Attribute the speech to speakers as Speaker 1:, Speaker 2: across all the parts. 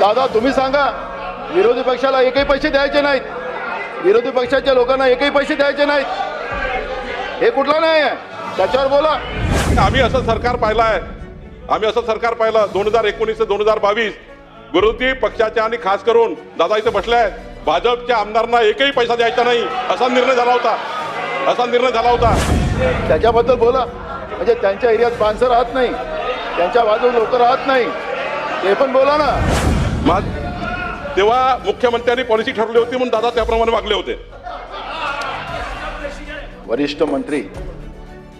Speaker 1: दादा तुम्ही सांगा विरोधी पक्षाला एकही पैसे द्यायचे नाहीत. विरोधी पक्षाच्या लोकांना एकही पैसे द्यायचे नाहीत. हे कुठला नाही आहे? त्याच्यावर बोला.
Speaker 2: आम्ही असं सरकार पाहिलं आहे. आम्ही असं सरकार पाहिलं दोन हजार एकोणीस ते दोन हजार बावीस. विरोधी पक्षाच्या आणि खास करून दादा इथे बसले आहेत भाजपच्या आमदारांना एकही पैसा द्यायचा नाही. असा निर्णय झाला होता. असा निर्णय झाला होता.
Speaker 1: त्याच्याबद्दल बोला. म्हणजे त्यांच्या एरियात माणसं राहत नाही. त्यांच्या बाजूला लोक राहत नाही. ते पण बोला ना.
Speaker 2: मा- तेव्हा मुख्यमंत्र्यांनी पॉलिसी ठरवली होती म्हणून दादा त्याप्रमाणे वागले होते.
Speaker 1: वरिष्ठ मंत्री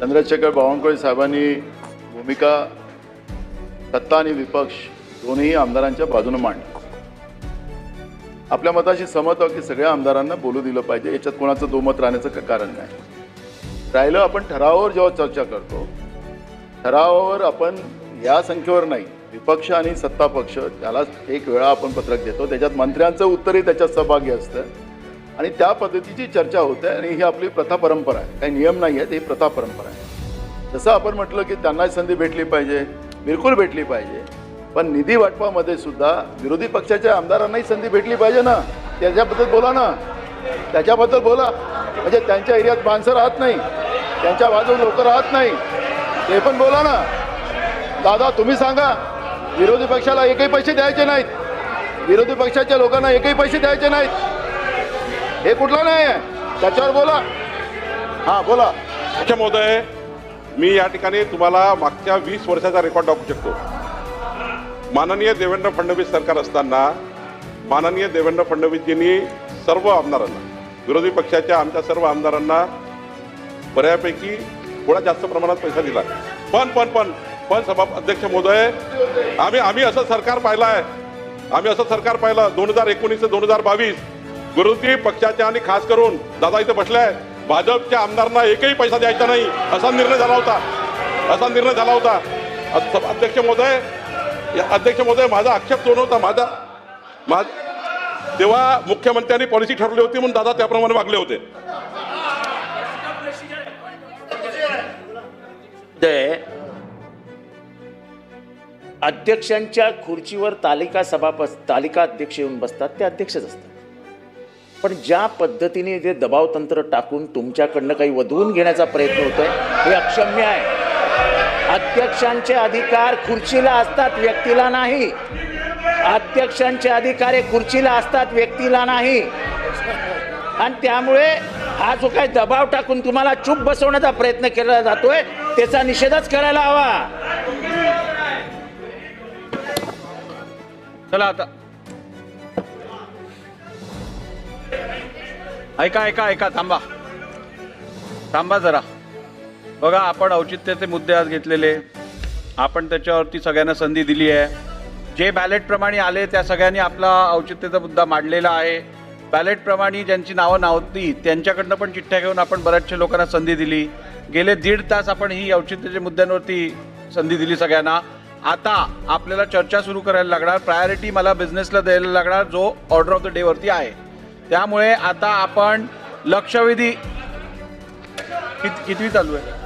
Speaker 1: चंद्रशेखर बावनकुळे साहेबांनी भूमिका सत्ता आणि विपक्ष दोन्ही आमदारांच्या बाजूने मांडली. आपल्या मताशी सहमत आहोत की सगळ्या आमदारांना बोलू दिलं पाहिजे याच्यात कोणाचं दोमत राहण्याचं का- कारण नाही. राहिलं आपण ठरावावर जेव्हा चर्चा करतो ठरावावर आपण या संख्येवर नाही. विपक्ष आणि सत्ता पक्ष त्याला एक वेळा आपण पत्रक देतो. त्याच्यात मंत्र्यांचं उत्तरही त्याच्यात सहभागी असतं. आणि त्या पद्धतीची चर्चा होते आणि ही आपली प्रथा परंपरा आहे. काही नियम नाही आहेत ही प्रथा परंपरा आहे. जसं आपण म्हटलं की त्यांनाही संधी भेटली पाहिजे बिलकुल भेटली पाहिजे. पण निधी वाटपामध्ये सुद्धा विरोधी पक्षाच्या आमदारांनाही संधी भेटली पाहिजे ना? त्याच्याबद्दल बोला ना. त्याच्याबद्दल बोला. म्हणजे त्यांच्या एरियात माणसं राहत नाही. त्यांच्या बाजूला लोक राहत नाही. ते पण बोला ना. दादा तुम्ही सांगा. विरोधी पक्षाला एकही पैसे द्यायचे नाहीत. विरोधी पक्षाच्या लोकांना एकही पैसे द्यायचे नाहीत. हे कुठला नाही आहे? त्याच्यावर बोला. हां बोला.
Speaker 2: अच्छा महोदय मी या ठिकाणी तुम्हाला मागच्या वीस वर्षाचा रेकॉर्ड दाखवू शकतो. माननीय देवेंद्र फडणवीस सरकार असताना माननीय देवेंद्र फडणवीसजींनी सर्व आमदारांना विरोधी पक्षाच्या आमच्या सर्व आमदारांना बऱ्यापैकी थोडा जास्त प्रमाणात पैसा दिला. पण पण पण पण सभा अध्यक्ष महोदय आम्ही आम्ही असं सरकार पाहिलं आहे. आम्ही असं सरकार पाहिलं दोन हजार एकोणीस ते दोन हजार बावीस. विरोधी पक्षाच्या आणि खास करून दादा इथे बसले आहेत. भाजपच्या आमदारांना एकही पैसा द्यायचा नाही असा निर्णय झाला होता. असा निर्णय झाला होता. सभा अध्यक्ष महोदय या अध्यक्ष महोदय माझा आक्षेप तो नव्हता. माझा माझ तेव्हा मुख्यमंत्र्यांनी पॉलिसी ठरवली होती म्हणून दादा त्याप्रमाणे वागले होते.
Speaker 3: अध्यक्षांच्या खुर्चीवर तालिका सभापत तालिका अध्यक्ष येऊन बसतात ते अध्यक्षच असतात. पण ज्या पद्धतीने जे दबाव तंत्र टाकून तुमच्याकडनं काही वधवून घेण्याचा प्रयत्न होतोय हे अक्षम्य आहे. अध्यक्षांचे अधिकार खुर्चीला असतात व्यक्तीला नाही. अध्यक्षांचे अधिकार हे खुर्चीला असतात व्यक्तीला नाही. आणि त्यामुळे हा जो काही दबाव टाकून तुम्हाला चूप बसवण्याचा प्रयत्न केला जातोय त्याचा निषेधच करायला हवा.
Speaker 4: चला आता. ऐका ऐका ऐका थांबा. थांबा जरा. बघा आपण औचित्याचे मुद्दे आज घेतलेले. आपण त्याच्यावरती सगळ्यांना संधी दिली आहे. जे बॅलेटप्रमाणे आले त्या सगळ्यांनी आपला औचित्याचा मुद्दा मांडलेला आहे. बॅलेटप्रमाणे ज्यांची नावं नव्हती त्यांच्याकडनं पण चिठ्ठ्या घेऊन आपण बऱ्याचशा लोकांना संधी दिली. गेले दीड तास आपण ही औचित्याच्या मुद्द्यांवरती संधी दिली सगळ्यांना. आता आपल्याला चर्चा सुरू करायला लागणार. प्रायोरिटी मला बिझनेसला द्यायला लागणार जो ऑर्डर ऑफ द डे वरती आहे. त्यामुळे आता आपण लक्षवेधी कित कितवी चालू आहे?